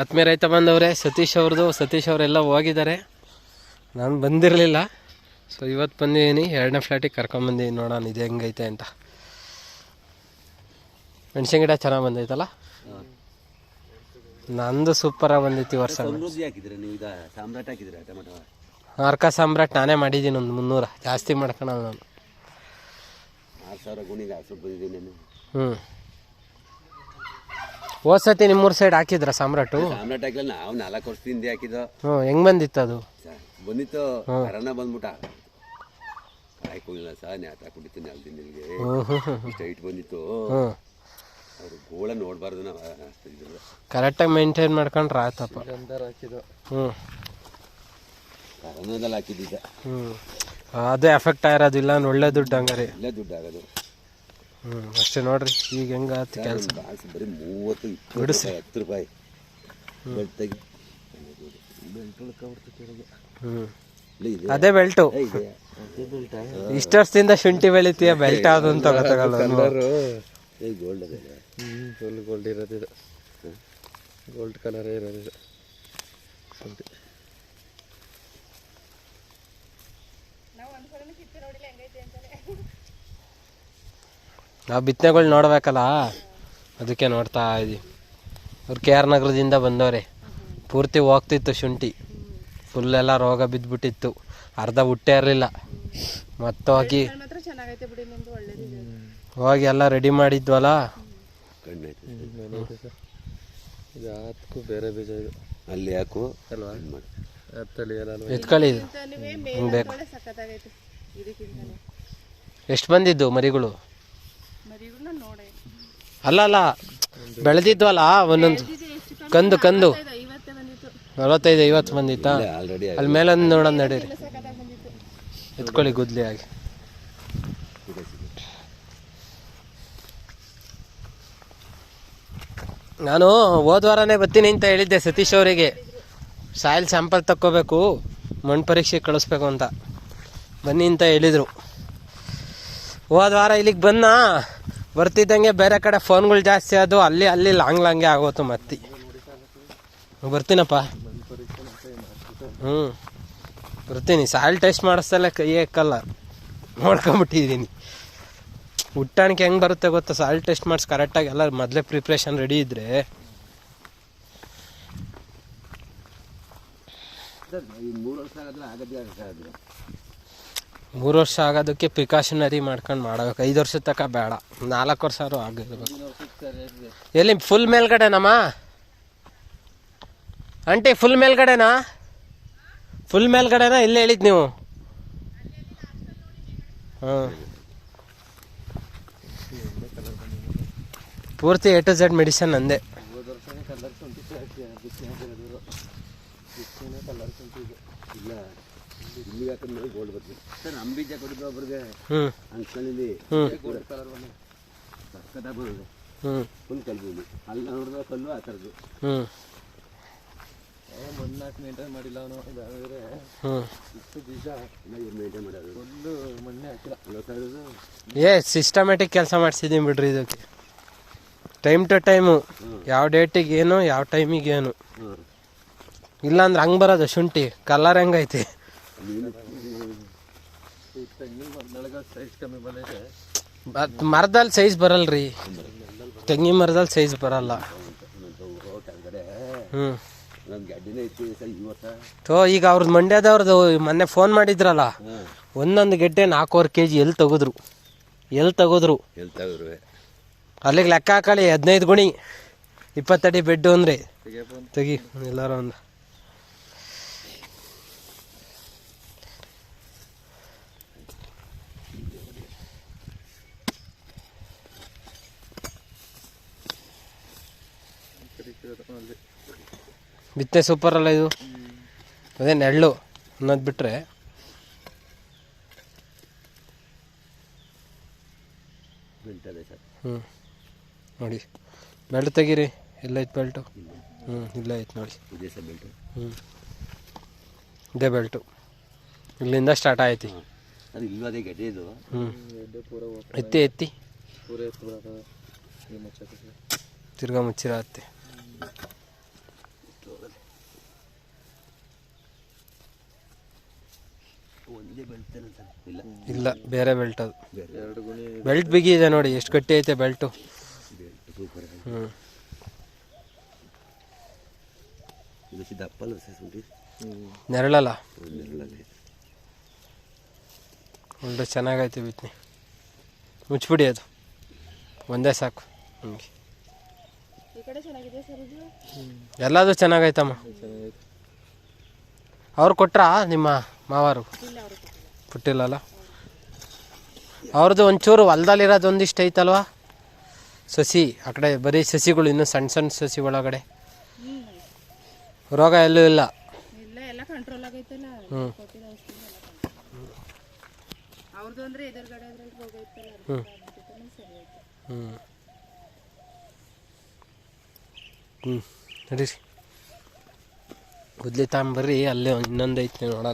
ಆತ್ಮೀಯ ರೈತ ಬಂದವ್ರೆ ಸತೀಶ್ ಅವ್ರದ್ದು ಸತೀಶ್ ಅವರೆಲ್ಲ ಹೋಗಿದ್ದಾರೆ. ನಾನು ಬಂದಿರಲಿಲ್ಲ. ಸೊ ಇವತ್ತು ಬಂದಿದ್ದೀನಿ ಎರಡನೇ ಫ್ಲ್ಯಾಟಿಗೆ ಕರ್ಕೊಂಬಂದಿದ್ದೀನಿ ನೋಡೋಣ ಇದು ಹೆಂಗೈತೆ ಅಂತ. ಮೆಣಸಿನ ಗಿಡ ಚೆನ್ನಾಗಿ ಬಂದೈತಲ್ಲ? ನಂದು ಸೂಪರಾಗಿ ಬಂದೈತಿ ಈ ವರ್ಷ. ಅರ್ಕ ಸಾಮ್ರಾಟ್ ನಾನೇ ಮಾಡಿದ್ದೀನಿ ಒಂದು ಮುನ್ನೂರ. ಜಾಸ್ತಿ ಮಾಡ್ಕೊಳ ನಾನು. ಆರು ಸಾವಿರ ನಿಮ್ಮ ನಿಮ್ಮೂರು ಸೈಡ್ ಹಾಕಿದ್ರ ಸಾಮ್ರಾಟು? ಸಾಮ್ರಾಟ್ ಹಾಕಿಲ್ಲ ನಾವು ನಾಲ್ಕು ವರ್ಷದ ಹಿಂದೆ ಹಾಕಿದ್ದು. ಹ್ಞೂ ಹೆಂಗೆ ಬಂದಿತ್ತು ಅದು? ಬಂದಿತ್ತು. ಕರೋನಾ ಬಂದ್ಬಿಟ್ಟ. ಕಾಯಿ ಕುಯ್ಲಿಲ್ಲ ಸಹ ನ್ಯಾತ ಕುಡಿತೀನಿ ಅಲ್ಲಿ ನಿಮಗೆ. ಸ್ಟೈಟ್ ಬಂದಿತ್ತು. ಅವ್ರು ಅವರು ಗೋಳ ನೋಡಬಾರ್ದು ನಾವು ಕರೆಕ್ಟಾಗಿ ಮೇಂಟೈನ್ ಮಾಡ್ಕೊಂಡ್ರೆ ಆತಪ್ಪ. ಹ್ಞೂ ಕರೋನಾದಲ್ಲಿ ಹಾಕಿದ್ದಿದ್ದ. ಹ್ಞೂ ಅದೇ ಎಫೆಕ್ಟ್ ಆಗಿರೋದಿಲ್ಲ ಒಳ್ಳೆ ದುಡ್ಡು ಹಂಗಾರೆ. ಇಲ್ಲೇ ದುಡ್ಡು ಆಗೋದು. ಹ್ಞೂ ಅಷ್ಟೇ ನೋಡ್ರಿ ಈಗ ಹೆಂಗೆ ಆಯ್ತು ಕೆಲಸ ಬರೀ ಮೂವತ್ತು ಇಪ್ಪತ್ತು ರೂಪಾಯಿ ಹತ್ತು ರೂಪಾಯಿ. ಬೆಲ್ಟ್ ತೆಗಿ ಬೆಲ್ಟ್ ಕೆಳಗೆ. ಹ್ಞೂ ಇಲ್ಲ ಇದೆ. ಅದೇ ಬೆಲ್ಟು ಏ, ಇದೆ. ಇಷ್ಟು ವರ್ಷದಿಂದ ಶುಂಠಿ ಬೆಳಿತೀಯ ಬೆಲ್ಟ್ ಅದು ಅಂತ ಗೊತ್ತಾಗಲ್ಲ ಏ ಗೋಲ್ಡ್ ಅದೇ ಫುಲ್ ಗೋಲ್ಡ್ ಇರೋದಿದು ಗೋಲ್ಡ್ ಕಲರೇ ಇರೋದಿದು ಇದು. ಶುಂಠಿ. ನಾವು ಬಿತ್ತನೆಗಳು ನೋಡ್ಬೇಕಲ್ಲ? ಅದಕ್ಕೆ ನೋಡ್ತಾ ಇದ್ದೀವಿ ಅವ್ರು ಕೆ ಆರ್ ನಗರದಿಂದ ಬಂದವ್ರೆ. ಪೂರ್ತಿ ಹೋಗ್ತಿತ್ತು ಶುಂಠಿ. ಫುಲ್ ಎಲ್ಲ ರೋಗ ಬಿದ್ದುಬಿಟ್ಟಿತ್ತು ಅರ್ಧ ಹುಟ್ಟೇ ಇರಲಿಲ್ಲ. ಮತ್ತೆ ಹೋಗಿ ಮಾತ್ರ ಚೆನ್ನಾಗೈತೆ ಬಿಡಿ ನಿಮ್ದು ಒಳ್ಳೇದಿದೆ. ಹೋಗಿ ಎಲ್ಲ ರೆಡಿ ಮಾಡಿದ್ವಲ್ಲ? ಬೇರೆ ಬೀಜ ಇದು. ಅಲ್ಲಿ ಯಾಕು ಎತ್ಕೊಳ್ಳಿ ಇದು. ಬೇಕು. ಎಷ್ಟು ಬಂದಿದ್ದು ಮರಿಗಳು? ಅಲ್ಲ ಅಲ್ಲ. ಬೆಳೆದಿದ್ವಲ್ಲ ಒಂದೊಂದು. ಕಂದು ಕಂದು. ನಲವತ್ತೈದು ಐವತ್ತು ಬಂದಿತ್ತಾ? ಅಲ್ಲಿ ಮೇಲೊಂದು ನೋಡೋಣ ನಡೀರಿ. ಎತ್ಕೊಳ್ಳಿ ಗುದ್ಲಿ ಆಗಿ ನಾನು ಹೋದ ವಾರನೇ ಬರ್ತೀನಿ ಅಂತ ಹೇಳಿದ್ದೆ ಸತೀಶ್ ಅವರಿಗೆ. ಸಾಯಿಲ್ ಸ್ಯಾಂಪಲ್ ತಕ್ಕೋಬೇಕು ಮಣ್ಣು ಪರೀಕ್ಷೆ ಕಳಿಸ್ಬೇಕು ಅಂತ. ಬನ್ನಿ ಅಂತ ಹೇಳಿದರು. ಹೋದ ವಾರ ಇಲ್ಲಿಗೆ ಬನ್ನ. ಬರ್ತಿದ್ದಂಗೆ ಬೇರೆ ಕಡೆ ಫೋನ್ಗಳು ಜಾಸ್ತಿ ಅದು ಅಲ್ಲಿ ಅಲ್ಲಿ ಲಾಂಗ್, ಲಾಂಗೆ ಆಗೋತು ಮತ್ತೆ. ಬರ್ತೀನಪ್ಪ. ಹ್ಞೂ ಬರ್ತೀನಿ. ಸಾಯಿಲ್ ಟೆಸ್ಟ್ ಮಾಡಿಸ್ತಲ್ಲ ಕೈ ಹಾಕಲ್ಲ ನೋಡ್ಕೊಂಬಿಟ್ಟಿದ್ದೀನಿ. ಹುಟ್ಟಾಣಿಕೆ ಹೆಂಗೆ ಬರುತ್ತೆ ಗೊತ್ತಾ? ಸಾಯಿಲ್ ಟೆಸ್ಟ್ ಮಾಡಿಸಿ ಕರೆಕ್ಟಾಗಿ ಎಲ್ಲ ಮೊದಲೇ ಪ್ರಿಪ್ರೇಷನ್ ರೆಡಿ ಇದ್ದರೆ ಮೂರು ವರ್ಷ ಆಗದೇ ಆಗೋದು ಮೂರು ವರ್ಷ ಆಗೋದಕ್ಕೆ ಪ್ರಿಕಾಷನರಿ ಮಾಡ್ಕೊಂಡು ಮಾಡಬೇಕು. ಐದು ವರ್ಷದ ತನಕ ಬೇಡ. ನಾಲ್ಕು ವರ್ಷ ಆಗಿರ್ಬೇಕು. ಎಲ್ಲಿ ಫುಲ್ ಮೇಲ್ಗಡೆನಮ್ಮ? ಆಂಟಿ ಫುಲ್ ಮೇಲ್ಗಡೆನಾ? ಫುಲ್ ಮೇಲ್ಗಡೆನಾ? ಇಲ್ಲಿ ಹೇಳಿದ್ ನೀವು? ಹಾಂ. ಪೂರ್ತಿ ಎ ಟು ಝೆಡ್ ಮೆಡಿಸನ್ ಅಂದೆ ಹೋದ ಇಲ್ಲ ಹಾಕಿದ್ಮೇಲೆ ಗೋಲ್ಡ್ ಸರ್ ನಮ್ಮ ಬೀಜ ಒಬ್ರಿಗೆ ಅಂಕಲಲ್ಲಿ ಗೋಲ್ಡ್ ಕಲರ್ ಬಂದಿದೆ ಅಲ್ಲಿ ನೋಡಿದ್ರೆ ಕಲ್ಲು ಆ ಥರದ್ದು. ಮೇಂಟೈನ್ ಮಾಡಿಲ್ಲ ಅವನು. ಇದಾದ್ರೆ ಇಷ್ಟು ಬೀಜ ಎಲ್ಲ ಇವ್ರು ಮೇಂಟೈನ್ ಮಾಡೋದು ಫುಲ್ಲು ಮಣ್ಣೆ ಹಾಕಿಲ್ಲ. ನಲವತ್ತೈದು ಏ ಸಿಸ್ಟಮ್ಯಾಟಿಕ್ ಕೆಲಸ ಮಾಡಿಸಿದ್ದೀನಿ ಬಿಡ್ರಿ ಇದಕ್ಕೆ. ಟೈಮ್ ಟು ಟೈಮು ಯಾವ ಡೇಟಿಗೆ ಏನು ಯಾವ ಟೈಮಿಗೆ ಏನು. ಇಲ್ಲಾಂದ್ರೆ ಹಂಗೆ ಬರೋದು ಶುಂಠಿ. ಕಲರ್ ಹೆಂಗೈತಿ? ಮರದಲ್ಲಿ ಸೈಜ್ ಬರಲ್ರಿ. ತೆಂಗಿನ ಮರದಲ್ಲಿ ಸೈಜ್ ಬರಲ್ಲ. ಹ್ಞೂ ತೋ, ಈಗ ಅವ್ರದ್ದು ಮಂಡ್ಯದವ್ರದ್ದು ಮೊನ್ನೆ ಫೋನ್ ಮಾಡಿದ್ರಲ್ಲ, ಒಂದೊಂದು ಗೆಡ್ಡೆ ನಾಲ್ಕೂವರೆ ಕೆ ಜಿ ಎಲ್ಲಿ ತೆಗೆದ್ರು. ಎಲ್ಲಿ ತೆಗೆದ್ರು. ಅಲ್ಲಿಗೆ ಲೆಕ್ಕ ಹಾಕೊಳ್ಳಿ ಹದಿನೈದು ಗುಣಿ, ಇಪ್ಪತ್ತಡಿ ಬೆಡ್ಡು ಅಂದರೆ. ತೆಗಿ, ಎಲ್ಲಾರು ಒಂದು. ಬಿತ್ತೆ ಸೂಪರ್ ಅಲ್ಲ ಇದು. ಅದೇ ನೆಳ್ಳು ಅನ್ನೋದು ಬಿಟ್ಟರೆ ಹ್ಞೂ ನೋಡಿ. ಬೆಲ್ಟ್ ತೆಗೀರಿ. ಎಲ್ಲೈತೆ ಬೆಲ್ಟು. ಹ್ಞೂ ಇಲ್ಲ ಐತೆ ನೋಡಿ. ಇದೇ ಸರ್ ಬೆಲ್ಟು. ಹ್ಞೂ ಇದೇ ಬೆಲ್ಟು. ಇಲ್ಲಿಂದ ಸ್ಟಾರ್ಟ್ ಆಯ್ತು. ಇಲ್ಲೂ ಹ್ಞೂ ಎತ್ತಿ ಎತ್ತಿ. ತಿರ್ಗಾ ಬೆಳ್ತಾನೆ ಸರ್ ಇಲ್ಲ. ಬೇರೆ ಬೆಲ್ಟ್ ಅದು. ಬೆಲ್ಟ್ ಬಿಗಿ ಇದೆ ನೋಡಿ ಎಷ್ಟು ಗಟ್ಟಿ ಐತೆ ಬೆಲ್ಟು ನೆರಳಲ್ಲ? ಒಳ್ಳೆ ಚೆನ್ನಾಗೈತೆ ಬಿತ್ನಿ ಮುಚ್ಚಿಬಿಡಿ ಅದು. ಒಂದೇ ಸಾಕು. ಹಂಗೆ. ಕಡೆ ಚೆನ್ನಾಗಿದೆ ಸರ್ ಇದು ಎಲ್ಲದು ಚೆನ್ನಾಗೈತಮ್ಮ ಚೆನ್ನಾಗೈತೆ ಅವ್ರು ಕೊಟ್ರಾ ನಿಮ್ಮ ಮಾವಾರು? ಇಲ್ಲ ಅವರು ಕೊಟ್ಟಿಲ್ಲಲ್ಲ ಅವ್ರದ್ದು ಒಂಚೂರು ಹೊಲ್ದಲ್ಲಿರೋದು ಒಂದಿಷ್ಟು ಐತಲ್ವಾ? ಸಸಿ ಆ ಕಡೆ ಬರೀ ಸಸಿಗಳು ಇನ್ನೂ ಸಣ್ಣ ಸಣ್ಣ ಸಸಿ ಒಳಗಡೆ. ರೋಗ ಎಲ್ಲೂ ಇಲ್ಲ. ಇಲ್ಲ ಎಲ್ಲ ಕಂಟ್ರೋಲ್ ಆಗೈತಲ್ಲ. ಹ್ಞೂ. ಅವ್ರದ್ದು ಅಂದ್ರೆ ಎದುರುಗಡೆ ಅದ್ರಲ್ಲಿ ಹ್ಞೂ ಅದಕ್ಕೆ ಸರಿ ಆಯ್ತು ಹ್ಞೂ ನಡೀರಿ. ಗುದ್ಲಿ ತಗೊಂಬರ್ರಿ ಅಲ್ಲೇ ಇನ್ನೊಂದು ಐತೆ ನೋಡೋಣ.